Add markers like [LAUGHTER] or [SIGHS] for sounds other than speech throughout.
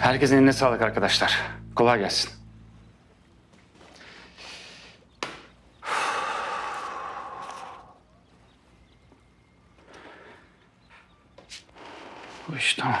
Herkesin eline sağlık arkadaşlar. Kolay gelsin. Bu iş tamam.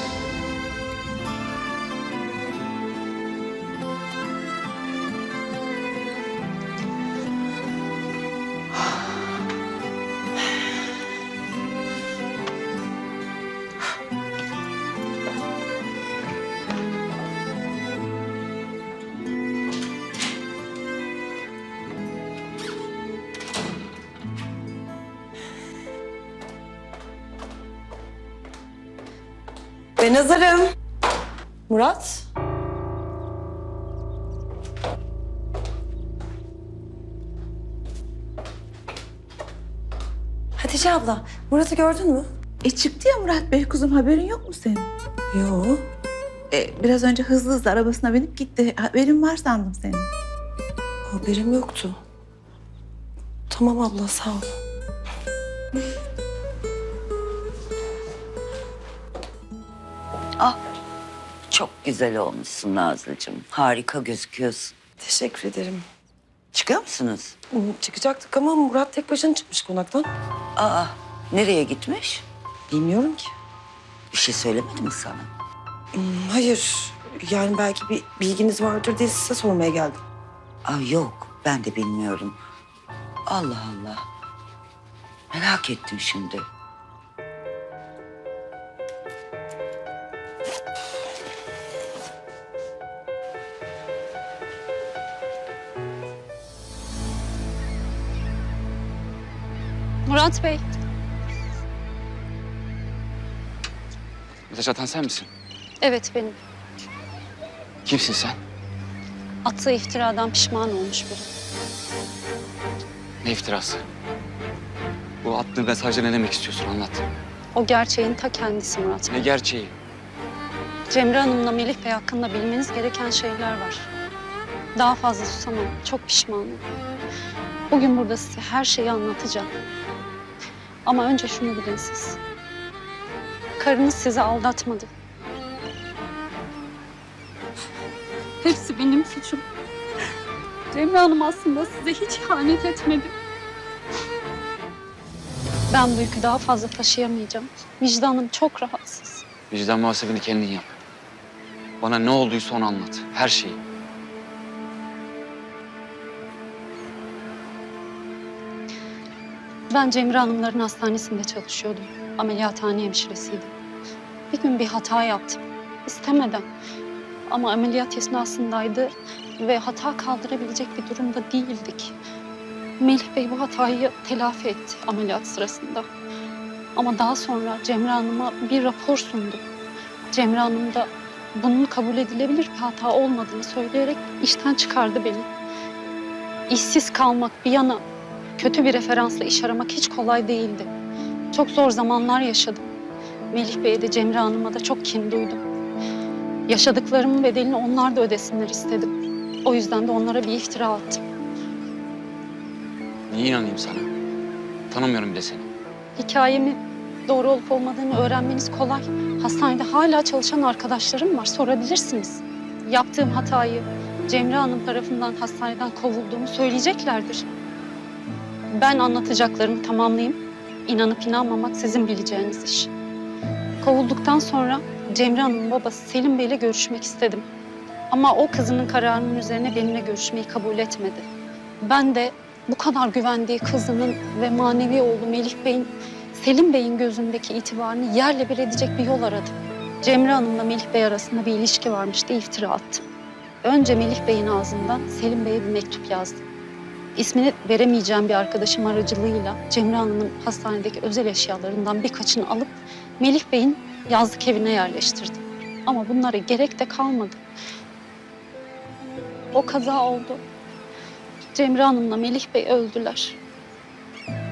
Ben hazırım. Murat? Hatice abla, Murat'ı gördün mü? E çıktı ya Murat Bey kuzum haberin yok mu senin? Yo. E, biraz önce hızlı hızlı arabasına binip gitti. Haberin var sandım senin. Haberim yoktu. Tamam abla, sağ ol. Çok güzel olmuşsun Nazlıcığım. Harika gözüküyorsun. Teşekkür ederim. Çıkıyor musunuz? Hmm, Çıkacaktık ama Murat tek başına çıkmış konaktan. Aa, nereye gitmiş? Bilmiyorum ki. Bir şey söylemedi mi sana? Hmm, Hayır. Yani belki bir bilginiz vardır diye size sormaya geldim. Aa, yok, ben de bilmiyorum. Allah Allah. Merak ettim şimdi. Murat Bey, Mesaj atan sen misin? evet benim. Kimsin sen? Attığı iftiradan pişman olmuş biri. Ne iftirası? Bu attığın mesajda ne demek istiyorsun anlat. O gerçeğin ta kendisi Murat Ne Bey. gerçeği? Cemre Hanım'la Melih Bey hakkında bilmeniz gereken şeyler var. Daha fazla susamam, çok pişmanım. Bugün burada size her şeyi anlatacağım. Ama önce şunu bilin siz. Karınız sizi aldatmadı. Hepsi benim suçum. Cemre Hanım aslında size hiç ihanet etmedi. Ben bu yükü daha fazla taşıyamayacağım. Vicdanım çok rahatsız. Vicdan muhasebeni kendin yap. Bana ne olduysa onu anlat. Her şeyi. Ben Cemre Hanımların hastanesinde çalışıyordum. Ameliyathane hemşiresiydim. Bir gün bir hata yaptım. İstemeden. Ama ameliyat esnasındaydı ve hata kaldırabilecek bir durumda değildik. Melih Bey bu hatayı telafi etti ameliyat sırasında. Ama daha sonra Cemre Hanım'a bir rapor sundu. Cemre Hanım da bunun kabul edilebilir bir hata olmadığını söyleyerek işten çıkardı beni. İşsiz kalmak bir yana kötü bir referansla iş aramak hiç kolay değildi. Çok zor zamanlar yaşadım. Melih Bey'e de Cemre Hanım'a da çok kin duydum. Yaşadıklarımın bedelini onlar da ödesinler istedim. O yüzden de onlara bir iftira attım. Niye inanayım sana? Tanımıyorum bile seni. Hikayemi doğru olup olmadığını öğrenmeniz kolay. Hastanede hala çalışan arkadaşlarım var, sorabilirsiniz. Yaptığım hatayı Cemre Hanım tarafından hastaneden kovulduğumu söyleyeceklerdir. Ben anlatacaklarımı tamamlayayım. İnanıp inanmamak sizin bileceğiniz iş. Kovulduktan sonra Cemre Hanım'ın babası Selim Bey'le görüşmek istedim. Ama o kızının kararının üzerine benimle görüşmeyi kabul etmedi. Ben de bu kadar güvendiği kızının ve manevi oğlu Melih Bey'in Selim Bey'in gözündeki itibarını yerle bir edecek bir yol aradım. Cemre Hanım'la Melih Bey arasında bir ilişki varmış diye iftira attım. Önce Melih Bey'in ağzından Selim Bey'e bir mektup yazdım. İsmini veremeyeceğim bir arkadaşım aracılığıyla Cemre Hanım'ın hastanedeki özel eşyalarından birkaçını alıp Melih Bey'in yazlık evine yerleştirdim. Ama bunlara gerek de kalmadı. O kaza oldu. Cemre Hanım'la Melih Bey öldüler.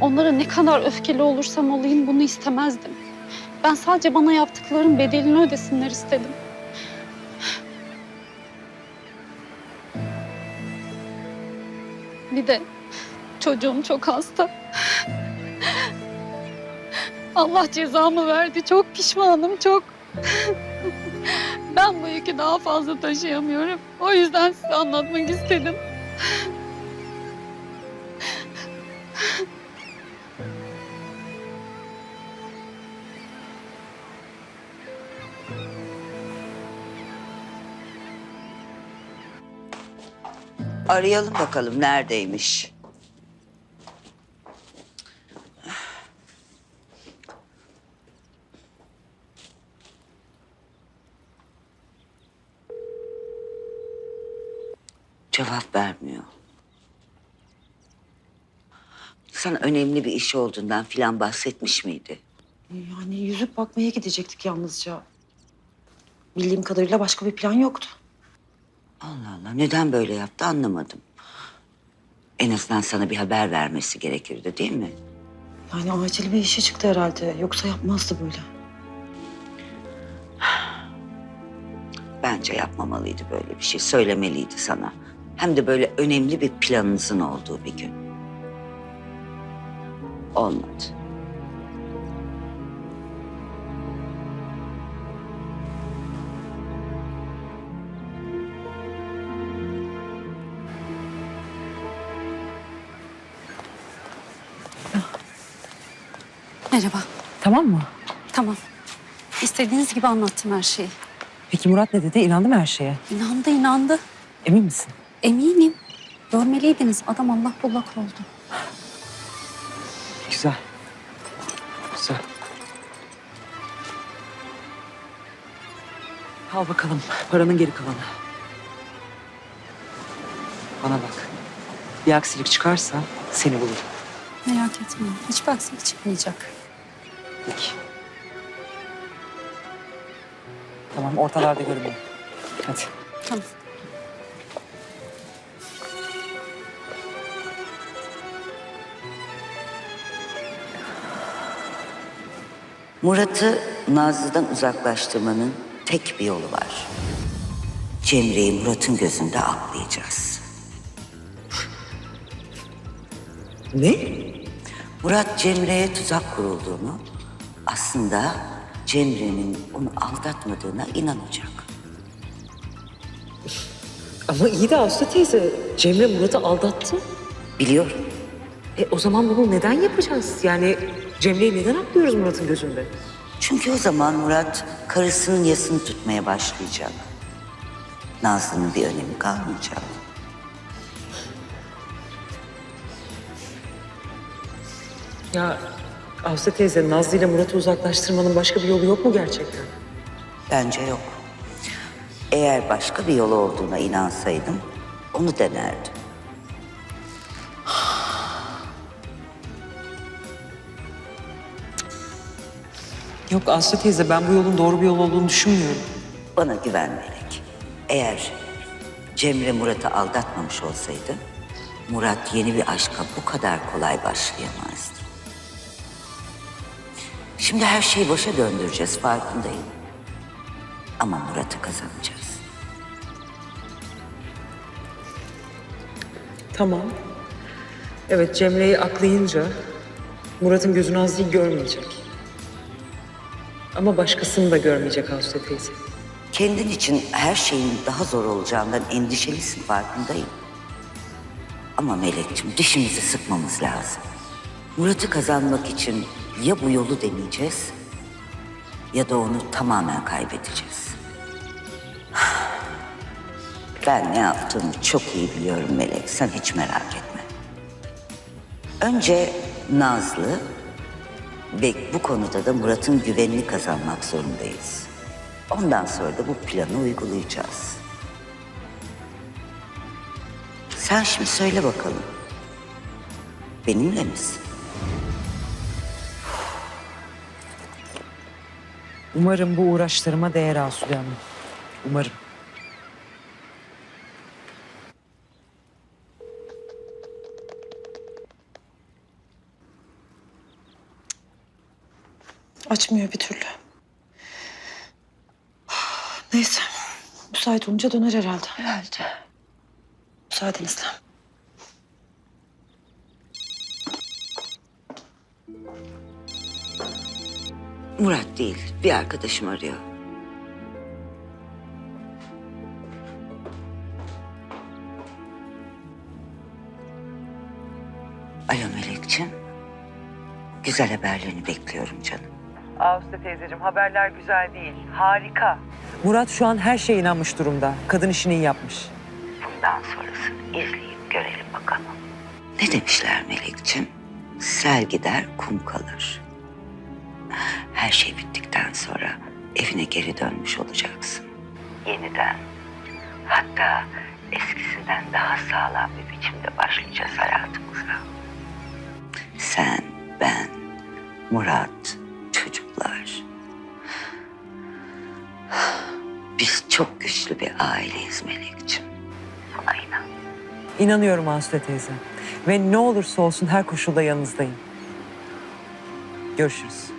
Onlara ne kadar öfkeli olursam olayım bunu istemezdim. Ben sadece bana yaptıkların bedelini ödesinler istedim. Bir de çocuğum çok hasta. Allah cezamı verdi. Çok pişmanım, çok. Ben bu yükü daha fazla taşıyamıyorum. O yüzden size anlatmak istedim. Arayalım bakalım neredeymiş. Cevap vermiyor. Sana önemli bir iş olduğundan filan bahsetmiş miydi? Yani yüzük bakmaya gidecektik yalnızca. Bildiğim kadarıyla başka bir plan yoktu. Allah neden böyle yaptı anlamadım. En azından sana bir haber vermesi gerekirdi değil mi? Yani acil bir işe çıktı herhalde. Yoksa yapmazdı böyle. Bence yapmamalıydı böyle bir şey. Söylemeliydi sana. Hem de böyle önemli bir planınızın olduğu bir gün. Olmadı. Merhaba. Tamam mı? Tamam. İstediğiniz gibi anlattım her şeyi. Peki Murat ne dedi? İnandı mı her şeye? İnandı, inandı. Emin misin? Eminim. Görmeliydiniz. Adam Allah bullak oldu. Güzel. Güzel. Al bakalım paranın geri kalanı. Bana bak. Bir aksilik çıkarsa seni bulurum. Merak etmeyin. Hiçbir aksilik çıkmayacak. Peki. Tamam ortalarda görünme. Hadi. Tamam. Murat'ı Nazlı'dan uzaklaştırmanın tek bir yolu var. Cemre'yi Murat'ın gözünde aklayacağız. Ne? Murat Cemre'ye tuzak kurulduğunu, aslında Cemre'nin onu aldatmadığına inanacak. Ama iyi de Aslı teyze. Cemre Murat'ı aldattı. Biliyorum. E o zaman bunu neden yapacağız? Yani Cemre'yi neden aklıyoruz Murat'ın gözünde? Çünkü o zaman Murat karısının yasını tutmaya başlayacak. Nazlı'nın bir önemi kalmayacak. Ya Aslı teyze Nazlı ile Murat'ı uzaklaştırmanın başka bir yolu yok mu gerçekten? Bence yok. Eğer başka bir yolu olduğuna inansaydım onu denerdim. Yok Aslı teyze ben bu yolun doğru bir yol olduğunu düşünmüyorum. Bana güven Melek. Eğer Cemre Murat'ı aldatmamış olsaydı Murat yeni bir aşka bu kadar kolay başlayamazdı. Şimdi her şeyi başa döndüreceğiz farkındayım. Ama Murat'ı kazanacağız. Tamam. Evet Cemre'yi aklayınca Murat'ın gözü Nazlı'yı görmeyecek. Ama başkasını da görmeyecek Aslı teyze. Kendin için her şeyin daha zor olacağından endişelisin farkındayım. Ama Melek'ciğim dişimizi sıkmamız lazım. Murat'ı kazanmak için ya bu yolu deneyeceğiz ya da onu tamamen kaybedeceğiz. [SIGHS] Ben ne yaptığımı çok iyi biliyorum Melek. Sen hiç merak etme. Önce Nazlı ve bu konuda da Murat'ın güvenini kazanmak zorundayız. Ondan sonra da bu planı uygulayacağız. Sen şimdi söyle bakalım. Benimle misin? Umarım bu uğraşlarıma değer Asude Hanım. Umarım. Açmıyor bir türlü. Neyse. Müsait olunca döner herhalde. Herhalde. Müsaadenizle. Murat değil, bir arkadaşım arıyor. Alo Melekciğim. Güzel haberlerini bekliyorum canım. Ağustos teyzeciğim haberler güzel değil. Harika. Murat şu an her şeye inanmış durumda. Kadın işini iyi yapmış. Bundan sonrasını izleyip görelim bakalım. Ne demişler Melekciğim? Sel gider, kum kalır. Her şey bittikten sonra evine geri dönmüş olacaksın. Yeniden. Hatta eskisinden daha sağlam bir biçimde başlayacağız hayatımıza. Sen, ben, Murat, çocuklar. Biz çok güçlü bir aileyiz Melekciğim. Buna inan. İnanıyorum Asude teyze. Ve ne olursa olsun her koşulda yanınızdayım. Görüşürüz.